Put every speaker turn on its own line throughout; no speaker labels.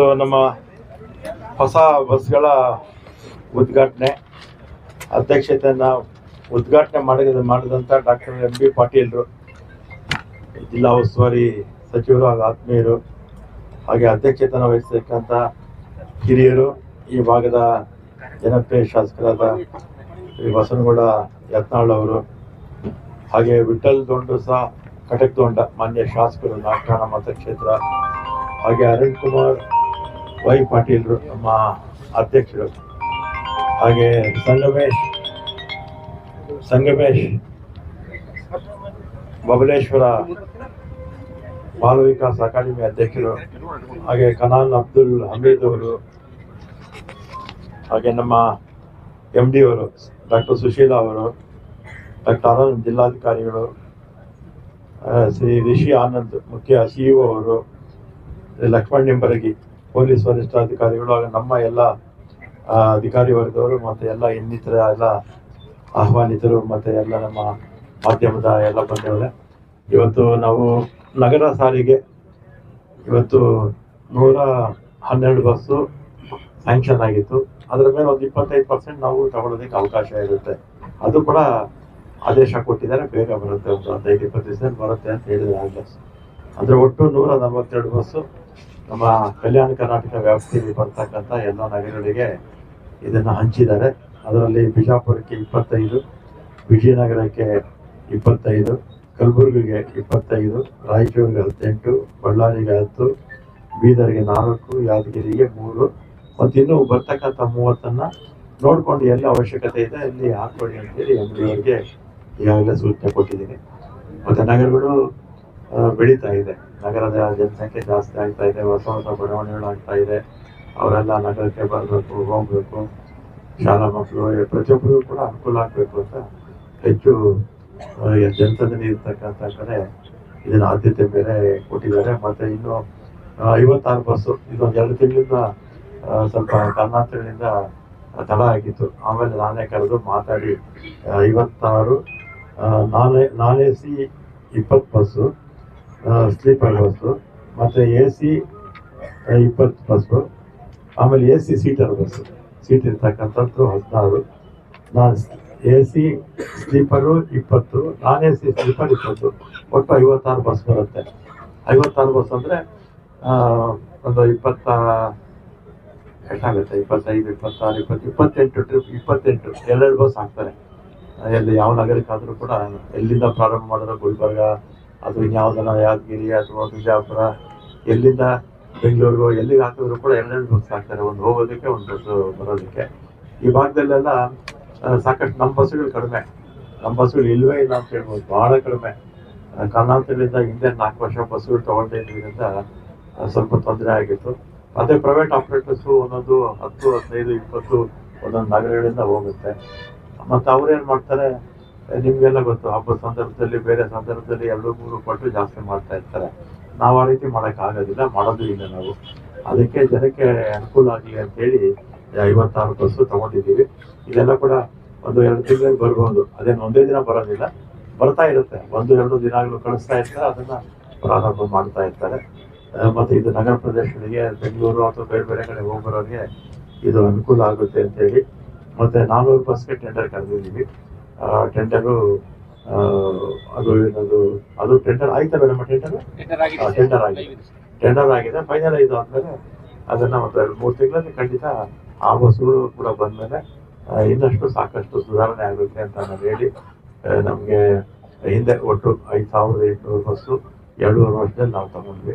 ಇವತ್ತು ನಮ್ಮ ಹೊಸ ಬಸ್ಗಳ ಉದ್ಘಾಟನೆ, ಅಧ್ಯಕ್ಷತೆಯನ್ನು ಉದ್ಘಾಟನೆ ಮಾಡಿದ ಮಾಡಿದಂಥ ಡಾಕ್ಟರ್ ಎಂ ಬಿ ಪಾಟೀಲ್ರು, ಜಿಲ್ಲಾ ಉಸ್ತುವಾರಿ ಸಚಿವರು ಹಾಗೂ ಆತ್ಮೀಯರು, ಹಾಗೆ ಅಧ್ಯಕ್ಷತೆಯನ್ನು ವಹಿಸತಕ್ಕಂಥ ಹಿರಿಯರು, ಈ ಭಾಗದ ಜನಪ್ರಿಯ ಶಾಸಕರಾದ ಶ್ರೀ ಬಸನಗೌಡ ಯತ್ನಾಳ್ ಅವರು, ಹಾಗೆ ವಿಠಲ್ ದೊಂಡು ಸಹ, ಕಟಕ್ ದೊಂಡ ಮಾನ್ಯ ಶಾಸಕರು, ನಾಟಕ ಮತಕ್ಷೇತ್ರ ಹಾಗೆ ಅರುಣ್ ಕುಮಾರ್ ವೈ ಪಾಟೀಲ್ರು ನಮ್ಮ ಅಧ್ಯಕ್ಷರು. ಹಾಗೆ ಸಂಗಮೇಶ್ ಸಂಗಮೇಶ್, ಬಬಲೇಶ್ವರ ಬಾಲ ವಿಕಾಸ್ ಅಕಾಡೆಮಿ ಅಧ್ಯಕ್ಷರು, ಹಾಗೆ ಕನಾನ್ ಅಬ್ದುಲ್ ಹಮೀದ್ ಅವರು, ಹಾಗೆ ನಮ್ಮ ಎಂ ಡಿ ಅವರು, ಡಾಕ್ಟರ್ ಸುಶೀಲಾ ಅವರು, ಡಾಕ್ಟರ್ ಆನಂದ್ ಜಿಲ್ಲಾಧಿಕಾರಿಗಳು ಶ್ರೀ ರಿಷಿ ಆನಂದ್ ಮುಖ್ಯ ಸಿಇಒ ಅವರು ಲಕ್ಷ್ಮಣ್ ನಿಂಬರಗಿ ಪೊಲೀಸ್ ವರಿಷ್ಠಾಧಿಕಾರಿಗಳು ಹಾಗೂ ನಮ್ಮ ಎಲ್ಲ ಅಧಿಕಾರಿ ವರ್ಗದವರು ಮತ್ತು ಎಲ್ಲ ಇನ್ನಿತರ ಎಲ್ಲ ಆಹ್ವಾನಿತರು ಮತ್ತು ಎಲ್ಲ ನಮ್ಮ ಮಾಧ್ಯಮದ ಎಲ್ಲ ಬಂದವರೇ. ಇವತ್ತು ನಾವು ನಗರ ಸಾರಿಗೆ ಇವತ್ತು ನೂರ ಹನ್ನೆರಡು ಬಸ್ಸು ಸ್ಯಾಂಕ್ಷನ್ ಆಗಿತ್ತು. ಅದರ ಮೇಲೆ ಒಂದು ಇಪ್ಪತ್ತೈದು ಪರ್ಸೆಂಟ್ ನಾವು ತಗೊಳ್ಳೋದಕ್ಕೆ ಅವಕಾಶ ಇರುತ್ತೆ. ಅದು ಕೂಡ ಆದೇಶ ಕೊಟ್ಟಿದ್ದಾರೆ, ಬೇಗ ಬರುತ್ತೆ ಒಂದು ಹದಿನೈದು ಇಪ್ಪತ್ತು ದಿವಸದಲ್ಲಿ ಬರುತ್ತೆ ಅಂತ ಹೇಳಿದ್ರೆ ಆಗಲೇ ಅಂದರೆ ಒಟ್ಟು ನೂರ ನಲ್ವತ್ತೆರಡು ಬಸ್ಸು ನಮ್ಮ ಕಲ್ಯಾಣ ಕರ್ನಾಟಕ ವ್ಯಾಪ್ತಿಯಲ್ಲಿ ಬರ್ತಕ್ಕಂಥ ಎಲ್ಲ ನಗರಗಳಿಗೆ ಇದನ್ನು ಹಂಚಿದ್ದಾರೆ. ಅದರಲ್ಲಿ ಬಿಜಾಪುರಕ್ಕೆ ಇಪ್ಪತ್ತೈದು, ವಿಜಯನಗರಕ್ಕೆ ಇಪ್ಪತ್ತೈದು, ಕಲಬುರಗಿಗೆ ಇಪ್ಪತ್ತೈದು, ರಾಯಚೂರಿಗೆ ಹದಿನೆಂಟು, ಬಳ್ಳಾರಿಗೆ ಹತ್ತು, ಬೀದರ್ಗೆ ನಾಲ್ಕು, ಯಾದಗಿರಿಗೆ ಮೂರು ಮತ್ತು ಇನ್ನೂ ಬರ್ತಕ್ಕಂಥ ಮೂವತ್ತನ್ನು ನೋಡ್ಕೊಂಡು ಎಲ್ಲಿ ಅವಶ್ಯಕತೆ ಇದೆ ಅಲ್ಲಿ ಹಾಕೊಳ್ಳಿ ಅಂತೇಳಿ ಎಂ ಡಿ ಅವರಿಗೆ ಈಗಾಗಲೇ ಸೂಚನೆ ಕೊಟ್ಟಿದ್ದೀನಿ. ಮತ್ತು ನಗರಗಳು ಬೆಳೀತಾ ಇದೆ. ನಗರದ ಜನಸಂಖ್ಯೆ ಜಾಸ್ತಿ ಆಗ್ತಾ ಇದೆ, ಹೊಸ ಹೊಸ ಬಡಾವಣೆಗಳು ಆಗ್ತಾ ಇದೆ. ಅವರೆಲ್ಲ ನಗರಕ್ಕೆ ಬರಬೇಕು, ಹೋಗ್ಬೇಕು. ಶಾಲಾ ಮಕ್ಕಳು, ಪ್ರತಿಯೊಬ್ಬರಿಗೂ ಕೂಡ ಅನುಕೂಲ ಆಗಬೇಕು ಅಂತ ಹೆಚ್ಚು ಜನಸಂದಣಿ ಇರ್ತಕ್ಕಂಥ ಕಡೆ ಇದನ್ನ ಆದ್ಯತೆ ಬೇರೆ ಕೊಟ್ಟಿದ್ದಾರೆ. ಮತ್ತೆ ಇನ್ನು ಐವತ್ತಾರು ಬಸ್ಸು ಇದೊಂದು ಎರಡು ತಿಂಗಳಿಂದ ಸ್ವಲ್ಪ ಕರ್ನಾಟಕದಿಂದ ತಡ ಆಗಿತ್ತು. ಆಮೇಲೆ ನಾನೇ ಕರೆದು ಮಾತಾಡಿ, ಐವತ್ತಾರು ನಾನೇ ನಾನೇ ಸಿ ಇಪ್ಪತ್ತು ಬಸ್ಸು. ಸ್ಲೀಪರ್ ಬಸ್ಸು ಮತ್ತು ಎ ಸಿ ಇಪ್ಪತ್ತು ಬಸ್ಸು ಆಮೇಲೆ A C seater bus seat ಇರ್ತಕ್ಕಂಥದ್ದು ಹದಿನಾರು. ನಾನ್ ಎ ಸಿ ಸ್ಲೀಪರು ಇಪ್ಪತ್ತು. ನಾನ್ ಎ ಸಿ ಸ್ಲೀಪರ್ ಇಪ್ಪತ್ತು. ಒಟ್ಟು ಐವತ್ತಾರು ಬಸ್ ಬರುತ್ತೆ. ಐವತ್ತಾರು ಬಸ್ ಅಂದರೆ ಒಂದು ಇಪ್ಪತ್ತ ಎಷ್ಟಾಗುತ್ತೆ ಇಪ್ಪತ್ತೈದು, ಇಪ್ಪತ್ತಾರು, ಇಪ್ಪತ್ತು, ಇಪ್ಪತ್ತೆಂಟು ಟ್ರಿಪ್ ಇಪ್ಪತ್ತೆಂಟು. ಎರಡೆರಡು ಬಸ್ ಹಾಕ್ತಾರೆ ಎಲ್ಲಿ ಯಾವ ನಗರಕ್ಕಾದರೂ ಕೂಡ ಎಲ್ಲಿಂದ ಪ್ರಾರಂಭ ಮಾಡಿದ್ರೆ ಗುಲ್ಬರ್ಗ ಅಥವಾ ಇನ್ಯಾವುದನ್ನ ಯಾದಗಿರಿ ಅಥವಾ ಬಿಜಾಪುರ ಎಲ್ಲಿಂದ ಬೆಂಗಳೂರು ಎಲ್ಲಿಗೆ ಹಾಕಿದ್ರು ಕೂಡ ಎರಡೆರಡು ಬಸ್ ಹಾಕ್ತಾರೆ ಒಂದು ಹೋಗೋದಕ್ಕೆ ಒಂದು ಬಸ್ ಬರೋದಕ್ಕೆ. ಈ ಭಾಗದಲ್ಲೆಲ್ಲ ಸಾಕಷ್ಟು ನಮ್ಮ ಬಸ್ಸುಗಳು ಕಡಿಮೆ. ನಮ್ಮ ಬಸ್ಸುಗಳು ಇಲ್ಲವೇ ಇಲ್ಲ ಅಂತ ಹೇಳ್ಬೋದು. ಬಹಳ ಕಡಿಮೆ. ಕರ್ನಾಟಕದಿಂದ ಹಿಂದೆ ನಾಲ್ಕು ವರ್ಷ ಬಸ್ಸುಗಳು ತಗೊಳ್ತಾ ಆ, ಸ್ವಲ್ಪ ತೊಂದರೆ ಆಗಿತ್ತು. ಮತ್ತೆ ಪ್ರೈವೇಟ್ ಆಪರೇಟರ್ಸು ಒಂದೊಂದು ಹತ್ತು ಹದಿನೈದು ಇಪ್ಪತ್ತು ಒಂದೊಂದು ನಗರಗಳಿಂದ ಹೋಗುತ್ತೆ. ಮತ್ತು ಅವ್ರು ಏನು ಮಾಡ್ತಾರೆ? ನಿಮಗೆಲ್ಲ ಗೊತ್ತು, ಹಬ್ಬದ ಸಂದರ್ಭದಲ್ಲಿ, ಬೇರೆ ಸಂದರ್ಭದಲ್ಲಿ ಎರಡು ಮೂರು ಪಟ್ಟು ಜಾಸ್ತಿ ಮಾಡ್ತಾ ಇರ್ತಾರೆ. ನಾವು ಆ ರೀತಿ ಮಾಡೋಕ್ಕಾಗೋದಿಲ್ಲ ಮಾಡೋದು ಇಲ್ಲ ನಾವು. ಅದಕ್ಕೆ ಜನಕ್ಕೆ ಅನುಕೂಲ ಆಗಲಿ ಅಂತೇಳಿ ಐವತ್ತಾರು ಬಸ್ಸು ತಗೊಂಡಿದ್ದೀವಿ. ಇದೆಲ್ಲ ಕೂಡ ಒಂದು ಎರಡು ತಿಂಗಳಿಗೆ ಬರ್ಬೋದು. ಅದೇನು ಒಂದೇ ದಿನ ಬರೋದಿಲ್ಲ. ಬರ್ತಾ ಇರುತ್ತೆ. ಒಂದು, ಎರಡು ದಿನಗಳು ಕಳಿಸ್ತಾ ಇರ್ತಾರೆ, ಅದನ್ನ ಪ್ರಾರಂಭ ಮಾಡ್ತಾ ಇರ್ತಾರೆ. ಮತ್ತು ಇದು ನಗರ ಪ್ರದೇಶಗಳಿಗೆ, ಬೆಂಗಳೂರು ಅಥವಾ ಬೇರೆ ಬೇರೆ ಕಡೆ ಹೋಗ್ಬರೋರಿಗೆ ಇದು ಅನುಕೂಲ ಆಗುತ್ತೆ ಅಂತೇಳಿ ಮತ್ತೆ ನಾನೂರು ಬಸ್ಗೆ ಟೆಂಡರ್ ಕರೆದಿದ್ದೀವಿ. ಟೆಂಡರು ಅದು ಏನದು ಅದು ಟೆಂಡರ್ ಆಯ್ತಲ್ಲ ನಮ್ಮ ಟೆಂಡರ್ ಟೆಂಡರ್ ಆಗಿದೆ ಟೆಂಡರ್ ಆಗಿದೆ. ಫೈನಲ್ ಇದು ಆದ್ಮೇಲೆ ಅದನ್ನ ಒಂದು ಎರಡು ಮೂರು ತಿಂಗಳಲ್ಲಿ ಖಂಡಿತ ಆ ಬಸ್ಸುಗಳು ಕೂಡ ಬಂದ್ಮೇಲೆ ಇನ್ನಷ್ಟು ಸಾಕಷ್ಟು ಸುಧಾರಣೆ ಆಗುತ್ತೆ ಅಂತ ನಾನು ಹೇಳಿ ನಮಗೆ ನಮ್ಗೆ ಹಿಂದೆ ಒಟ್ಟು ಐದು ಸಾವಿರದ ಎಂಟುನೂರು ಬಸ್ಸು ಎರಡೂವರೆ ವರ್ಷದಲ್ಲಿ ನಾವು ತಗೊಂಡ್ವಿ.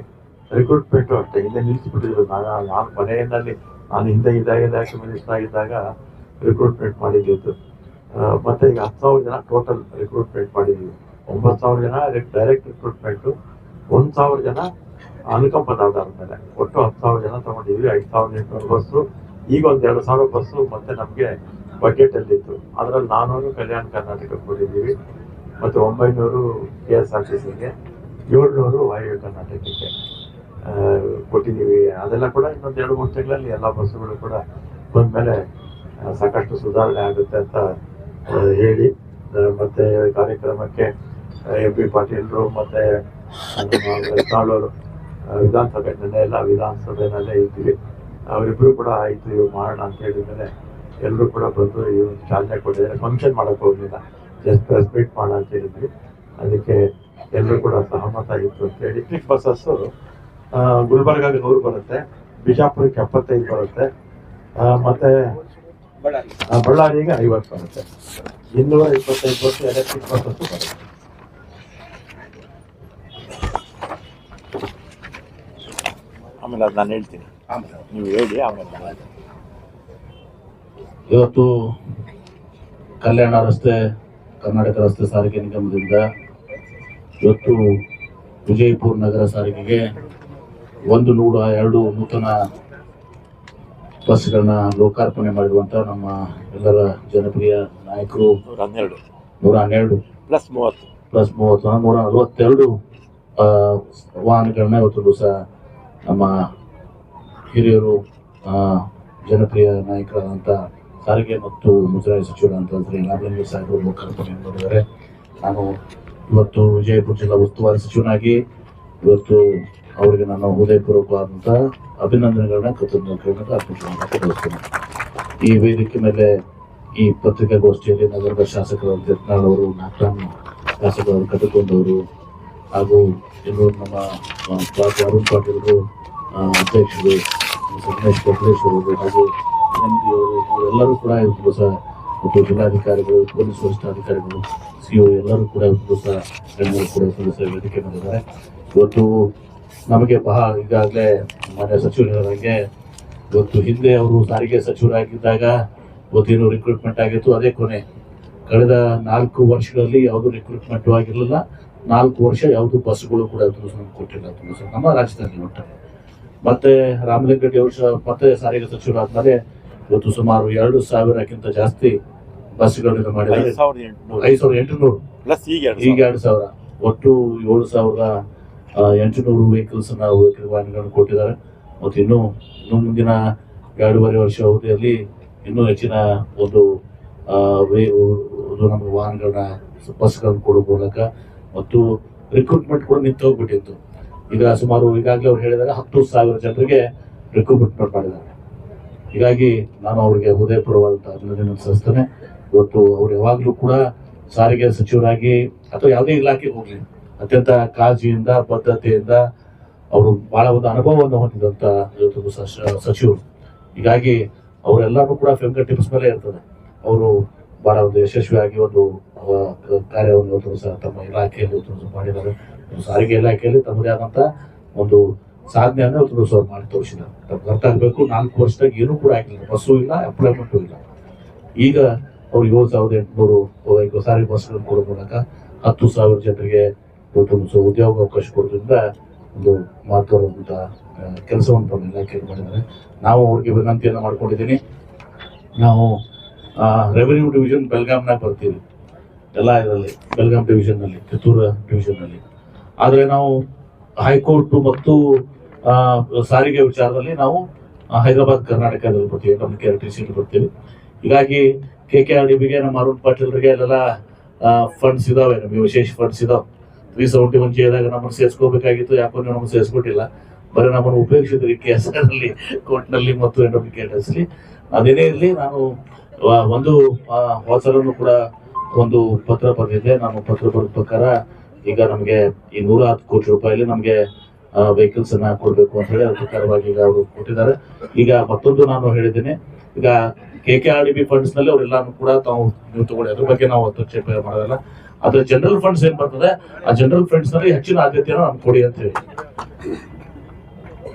ರಿಕ್ರೂಟ್ಮೆಂಟು ಅಷ್ಟೇ ಹಿಂದೆ ನಿಲ್ಲಿಸ್ಬಿಟ್ಟಿದ್ರು. ನಾನು ನಾನು ಮನೆಯಲ್ಲಿ ನಾನು ಹಿಂದೆ ಇದ್ದಾಗ ಇಲಾಖೆ ಮಿನಿಸ್ಟರ್ ಆಗಿದ್ದಾಗ ರಿಕ್ರೂಟ್ಮೆಂಟ್ ಮಾಡಿದ್ದು ಮತ್ತೆ ಈಗ ಹತ್ತು ಸಾವಿರ ಜನ ಟೋಟಲ್ ರಿಕ್ರೂಟ್ಮೆಂಟ್ ಮಾಡಿದ್ದೀವಿ ಒಂಬತ್ತು ಸಾವಿರ ಜನ ಡೈರೆಕ್ಟ್ ರಿಕ್ರೂಟ್ಮೆಂಟು ಒಂದು ಸಾವಿರ ಜನ ಅನುಕಂಪದ ಆಧಾರದ ಮೇಲೆ. ಒಟ್ಟು ಹತ್ತು ಸಾವಿರ ಜನ ತಗೊಂಡಿದ್ವಿ, ಐದು ಸಾವಿರದ ಎಂಟುನೂರು ಬಸ್ಸು ಈಗ ಒಂದು ಎರಡು ಸಾವಿರ ಬಸ್ಸು ಮತ್ತೆ ನಮಗೆ ಬಜೆಟ್ ಅಲ್ಲಿತ್ತು ಅದರಲ್ಲಿ ನಾನೂರು ಕಲ್ಯಾಣ ಕರ್ನಾಟಕಕ್ಕೆ ಕೊಟ್ಟಿದ್ದೀವಿ. ಮತ್ತು ಒಂಬೈನೂರು ಕೆ ಎಸ್ ಆರ್ ಟಿ ಸಿಗೆ ಏಳ್ನೂರು ವಾಯವ್ಯ ಕರ್ನಾಟಕಕ್ಕೆ ಕೊಟ್ಟಿದ್ದೀವಿ. ಅದೆಲ್ಲ ಕೂಡ ಇನ್ನೊಂದು ಎರಡು ಮೂರು ತಿಂಗಳಲ್ಲಿ ಎಲ್ಲ ಬಸ್ಸುಗಳು ಕೂಡ ಬಂದಮೇಲೆ ಸಾಕಷ್ಟು ಸುಧಾರಣೆ ಆಗುತ್ತೆ ಅಂತ ಹೇಳಿ ಮತ್ತು ಕಾರ್ಯಕ್ರಮಕ್ಕೆ ಎಂ ಪಿ ಪಾಟೀಲ್ರು ಮತ್ತೆ ತಾಳೂರು ವಿಧಾನಸಭೆ ನಿನ್ನೆ ಎಲ್ಲ ವಿಧಾನಸಭೆನಲ್ಲೇ ಇದ್ವಿ ಅವರಿಬ್ರು ಕೂಡ ಆಯ್ತು ಇವು ಮಾಡೋಣ ಅಂತ ಹೇಳಿದ್ರೆ ಎಲ್ಲರೂ ಕೂಡ ಬಂದು ಇವ್ ಚಾಲನೆ ಕೊಟ್ಟಿದ್ದಾರೆ. ಫಂಕ್ಷನ್ ಮಾಡಕ್ ಹೋಗ್ಲಿಲ್ಲ. ಜಸ್ಟ್ ಪ್ರೆಸ್ ಮೀಟ್ ಮಾಡ ಅಂತ ಹೇಳಿದ್ವಿ. ಅದಕ್ಕೆ ಎಲ್ಲರೂ ಕೂಡ ಸಹಮತ ಇತ್ತು ಅಂತ ಹೇಳಿ. ಕ್ಲಿಕ್ ಬಸ್ಸಸ್ ಗುಲ್ಬರ್ಗಾಗೆ ನೂರು ಬರುತ್ತೆ. ಬಿಜಾಪುರಕ್ಕೆ ಎಪ್ಪತ್ತೈದು ಬರುತ್ತೆ. ಮತ್ತೆ ಆ, ಬಳ್ಳಾರಿಗೆ ಐವತ್ತು ಬರುತ್ತೆ. ಇನ್ನೂರ ಇಪ್ಪತ್ತೈದು ವರ್ಷ ಎಲೆಕ್ಟ್ರಿಕ್ ಬಸ್ಸಸ್ ಬರುತ್ತೆ. ಆಮೇಲೆ ಅದು ನಾನು ಹೇಳ್ತೀನಿ. ನೀವು ಹೇಳಿ ಆಮೇಲೆ
ಇವತ್ತು ಕಲ್ಯಾಣ ರಸ್ತೆ ಕರ್ನಾಟಕ ರಸ್ತೆ ಸಾರಿಗೆ ನಿಗಮದಿಂದ ಇವತ್ತು ವಿಜಯಪುರ ನಗರ ಸಾರಿಗೆಗೆ ಒಂದು ನೂರ ಎರಡು ನೂತನ ಬಸ್ಗಳನ್ನ ಲೋಕಾರ್ಪಣೆ ಮಾಡಿರುವಂಥ ನಮ್ಮ ಎಲ್ಲರ ಜನಪ್ರಿಯ ನಾಯಕರು
ನೂರ ಹನ್ನೆರಡು
ನೂರ ಹನ್ನೆರಡು
ಪ್ಲಸ್ ಮೂವತ್ತು.
ಪ್ಲಸ್ ಮೂವತ್ತು ನೂರ ಅರವತ್ತೆರಡು ವಾಹನಗಳನ್ನ ಇವತ್ತು ದಿವಸ ನಮ್ಮ ಹಿರಿಯರು ಜನಪ್ರಿಯ ನಾಯಕರಾದಂಥ ಸಾರಿಗೆ ಮತ್ತು ಮುಜರಾಯಿ ಸಚಿವರಾದಂಥ ಶ್ರೀ ನಾಗಲಿಂಗ ಸಾಹೇಬರು ಲೋಕಾರ್ಪಣೆ ಮಾಡಿದ್ದಾರೆ. ನಾನು ಇವತ್ತು ವಿಜಯಪುರ ಜಿಲ್ಲಾ ಉಸ್ತುವಾರಿ ಸಚಿವನಾಗಿ ಇವತ್ತು ಅವರಿಗೆ ನಾನು ಹೃದಯಪೂರ್ವಕವಾದಂಥ ಅಭಿನಂದನೆಗಳನ್ನ ಕೃತಜ್ಞತೆಗಳನ್ನ ಬಯಸ್ತೇನೆ ಈ ವೇದಿಕೆ ಮೇಲೆ ಈ ಪತ್ರಿಕಾಗೋಷ್ಠಿಯಲ್ಲಿ ನಗರದ ಶಾಸಕರು ಯತ್ನಾಳ್ ಅವರು ಶಾಸಕರವರು ಶಾಸಕರು ಕಟ್ಟಿಕೊಂಡವರು, ಹಾಗೂ ಇನ್ನು ನಮ್ಮ ಅರುಣ್ ಪಾಟೀಲ್ರು ಅಧ್ಯಕ್ಷರು ಸಂಗಮೇಶ್ ಕೊಟ್ಲೇಶ್ವರರು ಹಾಗೂ ಎಂ ಪಿ ಅವರು, ಇವರೆಲ್ಲರೂ ಕೂಡ ಇವತ್ತು ದಿವಸ ಮತ್ತು ಜಿಲ್ಲಾಧಿಕಾರಿಗಳು, ಪೊಲೀಸ್ ವರಿಷ್ಠಾಧಿಕಾರಿಗಳು ಸಿ ಓ ಎಲ್ಲರೂ ಕೂಡ ಇವತ್ತು ದಿವಸ ಕೂಡ ದಿವಸ ವೇದಿಕೆ ಮಾಡಿದ್ದಾರೆ ಇವತ್ತು ನಮಗೆ ಬಹಳ ಈಗಾಗಲೇ ಮಾನ್ಯ ಸಚಿವರು ಹೇಳಿದಂಗೆ ಇವತ್ತು ಹಿಂದೆ ಅವರು ಸಾರಿಗೆ ಸಚಿವರಾಗಿದ್ದಾಗ ಇವತ್ತೇನು ರಿಕ್ರೂಟ್ಮೆಂಟ್ ಆಗಿತ್ತು. ಅದೇ ಕೊನೆ. ಕಳೆದ ನಾಲ್ಕು ವರ್ಷಗಳಲ್ಲಿ ಯಾವುದು ರಿಕ್ರೂಟ್ಮೆಂಟ್ ಆಗಿರಲಿಲ್ಲ. ನಾಲ್ಕು ವರ್ಷ ಯಾವುದು ಬಸ್ಗಳು ಕೂಡ ಕೊಟ್ಟಿಲ್ಲ. ನಮ್ಮ ರಾಜ್ಯದಲ್ಲಿ ಒಟ್ಟು ಮತ್ತೆ ರಾಮಲಿಂಗರೆಡ್ಡಿ ಅವರು ಮತ್ತೆ ಸಾರಿಗೆ ಸಚಿವರಾದ್ಮೇಲೆ ಇವತ್ತು ಸುಮಾರು ಎರಡು ಸಾವಿರಕ್ಕಿಂತ ಜಾಸ್ತಿ ಬಸ್ಗಳನ್ನು ಮಾಡಿದ್ದಾರೆ.
ಐದು ಸಾವಿರದ ಎಂಟುನೂರು. ಈಗ ಎರಡು
ಸಾವಿರ. ಒಟ್ಟು ಏಳು ಸಾವಿರದ ಎಂಟುನೂರು ವೆಹಿಕಲ್ಸ್ ವೆಹಿಕಲ್ ವಾಹನಗಳನ್ನು ಕೊಟ್ಟಿದ್ದಾರೆ. ಮತ್ತು ಇನ್ನೂ ಇನ್ನು ಮುಂದಿನ ಎರಡೂವರೆ ವರ್ಷ ಅವಧಿಯಲ್ಲಿ ಇನ್ನೂ ಹೆಚ್ಚಿನ ಒಂದು ನಮ್ಮ ವಾಹನಗಳನ್ನ ಬಸ್ಗಳನ್ನು ಕೊಡೋ ಮೂಲಕ ಮತ್ತು ರಿಕ್ರೂಟ್ಮೆಂಟ್ ಕೂಡ ನಿಂತು ಹೋಗ್ಬಿಟ್ಟಿತ್ತು ಈಗ ಸುಮಾರು ಈಗಾಗಲೇ ಅವ್ರು ಹೇಳಿದಾಗ ಹತ್ತು ಸಾವಿರ ಜನರಿಗೆ ರಿಕ್ರೂಟ್ಮೆಂಟ್ ಮಾಡಿದ್ದಾರೆ. ಹೀಗಾಗಿ ನಾನು ಅವರಿಗೆ ಹೃದಯಪೂರ್ವವಾದಂಥ ಅಭಿನಂದನೆ ಸಲ್ಲಿಸ್ತೇನೆ. ಇವತ್ತು ಅವ್ರು ಯಾವಾಗಲೂ ಕೂಡ ಸಾರಿಗೆ ಸಚಿವರಾಗಿ ಅಥವಾ ಯಾವುದೇ ಇಲಾಖೆಗೆ ಹೋಗಲಿ ಅತ್ಯಂತ ಕಾಳಜಿಯಿಂದ, ಬದ್ಧತೆಯಿಂದ ಅವರು ಬಹಳ ಒಂದು ಅನುಭವವನ್ನು ಹೊಂದಿದಂತ ಇವತ್ತು ಸಚಿವರು. ಹೀಗಾಗಿ ಅವರೆಲ್ಲರೂ ಕೂಡ ಫಿಂಗರ್ ಟಿಪ್ಸ್ ಮೇಲೆ ಇರ್ತದೆ. ಅವರು ಬಹಳ ಒಂದು ಯಶಸ್ವಿಯಾಗಿ ಒಂದು ಕಾರ್ಯವನ್ನು ತಮ್ಮ ಇಲಾಖೆಯಲ್ಲಿ ಮಾಡಿದ್ದಾರೆ. ಸಾರಿಗೆ ಇಲಾಖೆಯಲ್ಲಿ ತಮ್ಮದೇ ಆದಂತ ಒಂದು ಸಾಧನೆಯನ್ನು ಇವತ್ತು ಮಾಡಿ ತೋರಿಸಿದ್ದಾರೆ. ಅರ್ಥ ಆಗಬೇಕು ನಾಲ್ಕು ವರ್ಷದಾಗ ಏನೂ ಕೂಡ ಆಗಿಲ್ಲ. ಬಸ್ಸು ಇಲ್ಲ ಎಂಪ್ಲಾಯ್ಮೆಂಟು ಇಲ್ಲ. ಈಗ ಅವ್ರಿಗೆ ಏಳು ಸಾವಿರದ ಎಂಟುನೂರು ಸಾರಿಗೆ ಬಸ್ಗಳನ್ನು ಕೊಡೋ ಮೂಲಕ ಹತ್ತು ಸಾವಿರ ಜನರಿಗೆ ಇವತ್ತು ಉದ್ಯೋಗಾವಕಾಶ ಕೊಡೋದ್ರಿಂದ ಒಂದು ಮಹತ್ವವಾದಂಥ ಕೆಲಸವನ್ನು ತಮ್ಮ ಇಲಾಖೆಯಲ್ಲಿ ಮಾಡಿದ್ದಾರೆ. ನಾವು ಅವ್ರಿಗೆ ವಿನಂತಿಯನ್ನು ಮಾಡ್ಕೊಂಡಿದ್ದೀನಿ. ನಾವು ರೆವಿನ್ಯೂ ಡಿವಿಷನ್ ಬೆಲ್ಗಾಮ್ನಾಗ ಬರ್ತೀವಿ. ಎಲ್ಲ ಇದರಲ್ಲಿ ಬೆಲ್ಗಾಮ್ ಡಿವಿಷನ್ನಲ್ಲಿ ಡಿವಿಷನ್ ಡಿವಿಷನ್ನಲ್ಲಿ ಆದರೆ ನಾವು ಹೈಕೋರ್ಟ್ ಮತ್ತು ಸಾರಿಗೆ ವಿಚಾರದಲ್ಲಿ ನಾವು ಹೈದರಾಬಾದ್, ಕರ್ನಾಟಕದಲ್ಲಿ ಬರ್ತೀವಿ. ನಮ್ಮ ಕೆ ಆರ್ ಟಿ ಸಿಲಿ ಬರ್ತೀವಿ. ಹೀಗಾಗಿ ಕೆ ಕೆ ಆರ್ ಡಿ ಬಿಗೆ ನಮ್ಮ ಅರುಣ್ ಪಾಟೀಲ್ರಿಗೆ ಅಲ್ಲೆಲ್ಲ ಫಂಡ್ಸ್ ಇದಾವೆ. ನಮಗೆ ವಿಶೇಷ ಫಂಡ್ಸ್ ಇದಾವೆ. ತ್ರೀ ಸೆವೆಂಟಿ ಒನ್ ಜಿದಾಗ ನಮ್ಮನ್ನು ಸೇರಿಸ್ಕೋಬೇಕಾಗಿತ್ತು, ಯಾಕೋ ನೀವು ನಮ್ಮನ್ನು ಸೇರಿಸ್ಕೊಟ್ಟಿಲ್ಲ. ಬರೀ ನಮ್ಮನ್ನು ಉಪಯೋಗಿಸಿದ್ರಿ ಕೆ ಎಸ್ ಆರ್ನಲ್ಲಿ ಕೋರ್ಟ್ನಲ್ಲಿ ಮತ್ತು ಎನ್ ಅದೇನೇ ಇರಲಿ, ನಾನು ಒಂದು ಹೊಸರನ್ನು ಕೂಡ ಒಂದು ಪತ್ರ ಬರೆದಿದ್ದೆ. ನಾನು ಪತ್ರ ಬರೆದ ಪ್ರಕಾರ ಈಗ ನಮಗೆ ಈ ನೂರ ಹತ್ತು ಕೋಟಿ ರೂಪಾಯಲ್ಲಿ ನಮಗೆ ವೆಹಿಕಲ್ಸನ್ನು ಕೊಡಬೇಕು ಅಂತ ಹೇಳಿ, ಅದ್ರ ಪ್ರಕಾರವಾಗಿ ಈಗ ಅವರು ಕೊಟ್ಟಿದ್ದಾರೆ. ಈಗ ಮತ್ತೊಂದು ನಾನು ಹೇಳಿದ್ದೀನಿ ಈಗ K K R D B ಫಂಡ್ಸ್ನಲ್ಲಿ ಅವರೆಲ್ಲಾನು ಕೂಡ ತಾವು ತಗೊಳ್ಳಿ. ಅದ್ರ ಬಗ್ಗೆ ನಾವು ಹಸ್ತಕ್ಷೇಪ ಮಾಡೋದಲ್ಲ. ಅದ್ರ ಜನರಲ್ ಫಂಡ್ಸ್ ಏನ್ ಬರ್ತದೆ? ಆ ಜನರಲ್ ಫಂಡ್ಸ್ನಲ್ಲಿ ಹೆಚ್ಚಿನ ಆದ್ಯತೆಯನ್ನು ನಾನು ಕೊಡಿ ಅಂತ ಹೇಳಿ.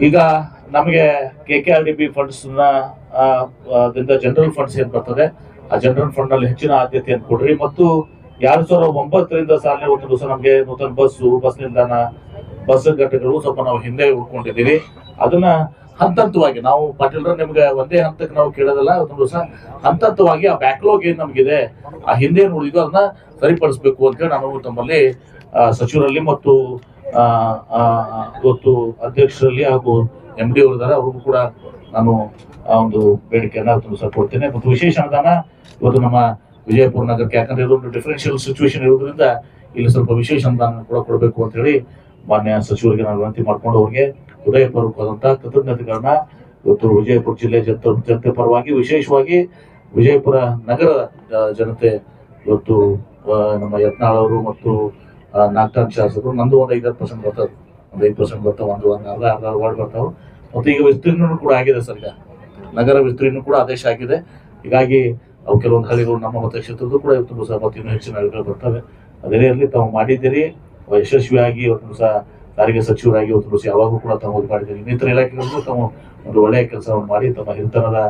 ಈಗ ನಮಗೆ K K R D B funds general funds ಏನ್ ಬರ್ತದೆ? ಆ ಜನರಲ್ ಫಂಡ್ನಲ್ಲಿ ಹೆಚ್ಚಿನ ಆದ್ಯತೆಯನ್ನು ಕೊಡ್ರಿ. ಮತ್ತು ಎರಡ್ ಸಾವಿರದ ಒಂಬತ್ತರಿಂದ ಸಾಲಿನ ಒಂದು ದಿವಸ ನಮಗೆ ನೂತನ ಬಸ್ಸು, ಬಸ್ ನಿಲ್ದಾಣ ಬಸ್ ಘಟಕಗಳು ಸ್ವಲ್ಪ ನಾವು ಹಿಂದೆ ಉಳ್ಕೊಂಡಿದ್ದೀವಿ. ಅದನ್ನ ಹಂತ ಹಂತವಾಗಿ ನಾವು ಪಾಟೀಲ್ರ ನಿಮ್ಗೆ ಒಂದೇ ಹಂತಕ್ಕೆ ನಾವು ಕೇಳೋದಲ್ಲ ಒಂದು ಸಹ ಹಂತ ಹಂತವಾಗಿ ಆ ಬ್ಯಾಕ್ಲಾಗ್ ಏನು ನಮಗಿದೆ, ಆ ಹಿಂದೆ ಏನು ಉಳಿದು ಅದನ್ನ ಸರಿಪಡಿಸ್ಬೇಕು ಅಂತ ಹೇಳಿ ನಾನು ತಮ್ಮಲ್ಲಿ ಸಚಿವರಲ್ಲಿ ಮತ್ತು ಇವತ್ತು ಅಧ್ಯಕ್ಷರಲ್ಲಿ ಹಾಗೂ ಎಂ ಡಿ ಅವರಿದ್ದಾರೆ ಅವ್ರಿಗೂ ಕೂಡ ನಾನು ಆ ಒಂದು ಬೇಡಿಕೆಯನ್ನ ಸಹ ಕೊಡ್ತೇನೆ ಮತ್ತು ವಿಶೇಷ ಅನುದಾನ, ಇವತ್ತು ನಮ್ಮ ವಿಜಯಪುರ ನಗರಕ್ಕೆ, ಯಾಕಂದ್ರೆ ಇದೊಂದು ಡಿಫರೆನ್ಷಿಯಲ್ ಸಿಚುವೇಶನ್ ಇರೋದ್ರಿಂದ ಇಲ್ಲಿ ಸ್ವಲ್ಪ ವಿಶೇಷ ಅನುದಾನ ಕೂಡ ಕೊಡಬೇಕು ಅಂತ ಹೇಳಿ ಮಾನ್ಯ ಸಚಿವರಿಗೆ ನಾನು ವಿನಂತಿ ಮಾಡ್ಕೊಂಡು ಅವ್ರಿಗೆ ಹೃದಯಪೂರ್ವಕವಾದಂತಹ ಕೃತಜ್ಞತೆಗಳನ್ನ ಇವತ್ತು ವಿಜಯಪುರ ಜಿಲ್ಲೆ ಜನತೆ ಜನತೆ ಪರವಾಗಿ, ವಿಶೇಷವಾಗಿ ವಿಜಯಪುರ ನಗರ ಜನತೆ ಇವತ್ತು ನಮ್ಮ ಯತ್ನಾಳ್ ಅವರು ಮತ್ತು ನಾಗ್ಟಾನ್ ಶಾಸಕರು ನಂದು ಒಂದು ಐದು ಪರ್ಸೆಂಟ್ ಬರ್ತದೆ ಒಂದು ಐದು ಪರ್ಸೆಂಟ್ ಬರ್ತಾವ ಒಂದು ಒಂದು ಅರ್ಧ ಅರ್ಧ ವಾರ್ಡ್ ಬರ್ತಾವೆ ಮತ್ತು ಈಗ ವಿಸ್ತೀರ್ಣ ಕೂಡ ಆಗಿದೆ ಸರ್ ನಗರ ವಿಸ್ತೀರ್ಣ ಕೂಡ ಆದೇಶ ಆಗಿದೆ. ಹೀಗಾಗಿ ಅವು ಕೆಲವೊಂದು ಹಳ್ಳಿಗಳು ನಮ್ಮ ಮತಕ್ಷೇತ್ರದ್ದು ಕೂಡ ಇವತ್ತು ಇನ್ನೂ ಹೆಚ್ಚಿನ ಹಳ್ಳಿಗಳು ಬರ್ತವೆ. ಅದೇ ಇರಲಿ ತಾವು ಮಾಡಿದ್ದೀರಿ. ಯಶಸ್ವಿಯಾಗಿ ಇವತ್ತು ಸಹ ಸಾರಿಗೆ ಸಚಿವರಾಗಿ ಇವತ್ತು ಸಹ ಯಾವಾಗೂ ಕೂಡ ತಾವು ಮಾಡಿದ್ದಾರೆ ಇನ್ನಿತರ ಇಲಾಖೆಗಳಿಗೂ ತಾವು ಒಂದು ಒಳ್ಳೆಯ ಕೆಲಸವನ್ನು ಮಾಡಿ, ತಮ್ಮ ಹಿರಿತನದ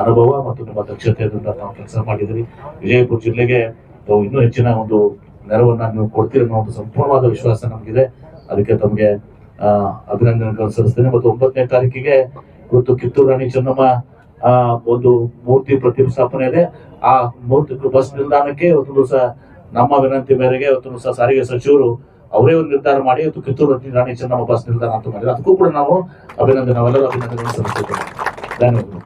ಅನುಭವ ಮತ್ತು ತಮ್ಮ ದಕ್ಷತೆಯಿಂದ ತಾವು ಕೆಲಸ ಮಾಡಿದಿರಿ ವಿಜಯಪುರ ಜಿಲ್ಲೆಗೆ ತಾವು ಇನ್ನೂ ಹೆಚ್ಚಿನ ಒಂದು ನೆರವನ್ನು ನೀವು ಕೊಡ್ತೀರಿ ಅನ್ನೋ ಒಂದು ಸಂಪೂರ್ಣವಾದ ವಿಶ್ವಾಸ ನಮಗಿದೆ. ಅದಕ್ಕೆ ತಮಗೆ ಅಭಿನಂದನೆಗಳನ್ನು ಅಭಿನಂದನೆಗಳು ಸಲ್ಲಿಸ್ತೇನೆ. ಮತ್ತು ಒಂಬತ್ತನೇ ತಾರೀಕಿಗೆ ಇವತ್ತು ಕಿತ್ತೂರು ರಾಣಿ ಚೆನ್ನಮ್ಮ ಒಂದು ಮೂರ್ತಿ ಪ್ರತಿಷ್ಠಾಪನೆ ಇದೆ. ಆ ಮೂರ್ತಿ ಬಸ್ ನಿಲ್ದಾಣಕ್ಕೆ ಇವತ್ತು ದಿವಸ ನಮ್ಮ ವಿನಂತಿ ಮೇರೆಗೆ ಇವತ್ತು ದಿವಸ ಸಾರಿಗೆ ಸಚಿವರು ಅವರೇ ಒಂದು ನಿರ್ಧಾರ ಮಾಡಿ ಇವತ್ತು ಕಿತ್ತೂರು ರಾಣಿ ಚೆನ್ನಮ್ಮ ಬಸ್ ನಿಲ್ದಾಣ ಅಂತ ಮಾಡಿದ್ರು. ಅದಕ್ಕೂ ಕೂಡ ನಾವು ಅಭಿನಂದನೆ ನಾವೆಲ್ಲರೂ ಅಭಿನಂದನೆ ಸಲ್ಲಿಸುತ್ತೇವೆ ಧನ್ಯವಾದಗಳು.